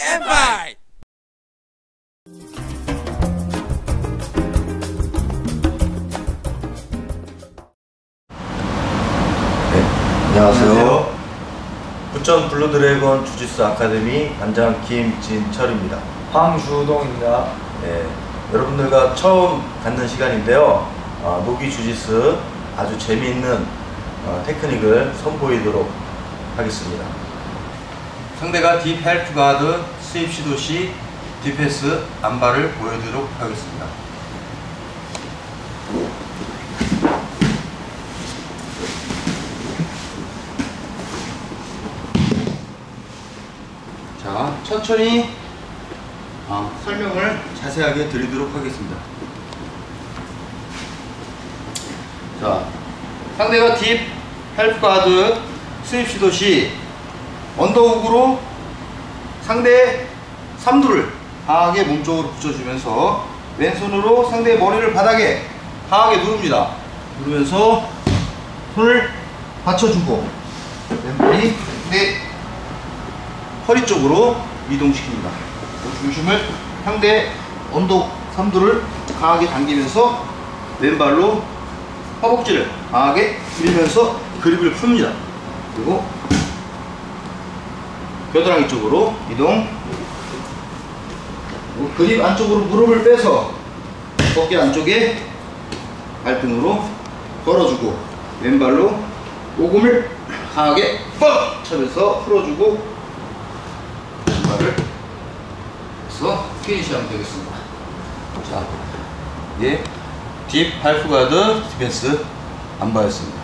엠파이 네, 안녕하세요. 부천 블루드래곤 주짓수 아카데미 단장 김진철입니다. 황주동입니다. 네, 여러분들과 처음 갖는 시간인데요. 어, 노기 주짓수 아주 재미있는 어, 테크닉을 선보이도록 하겠습니다. 상대가 딥 헬프 가드 스윕 시도 시 디펜스 안발을 보여드리도록 하겠습니다. 자, 천천히 어, 설명을 자세하게 드리도록 하겠습니다. 자, 상대가 딥 헬프 가드 스윕 시도 시 언더훅으로 상대의 삼두를 강하게 몸쪽으로 붙여주면서 왼손으로 상대의 머리를 바닥에 강하게 누릅니다. 누르면서 손을 받쳐주고 왼발이 내 허리 쪽으로 이동시킵니다. 그 중심을 상대 언덕 삼두를 강하게 당기면서 왼발로 허벅지를 강하게 밀면서 그립을 풉니다. 그리고 겨드랑이 쪽으로 이동. 그립 안쪽으로 무릎을 빼서 어깨 안쪽에 발등으로 걸어주고 왼발로 오금을 강하게 뻑 쳐면서 풀어주고 발을 해서 피니시하면 되겠습니다. 자, 예, 딥 할프가드 디펜스 안바였습니다.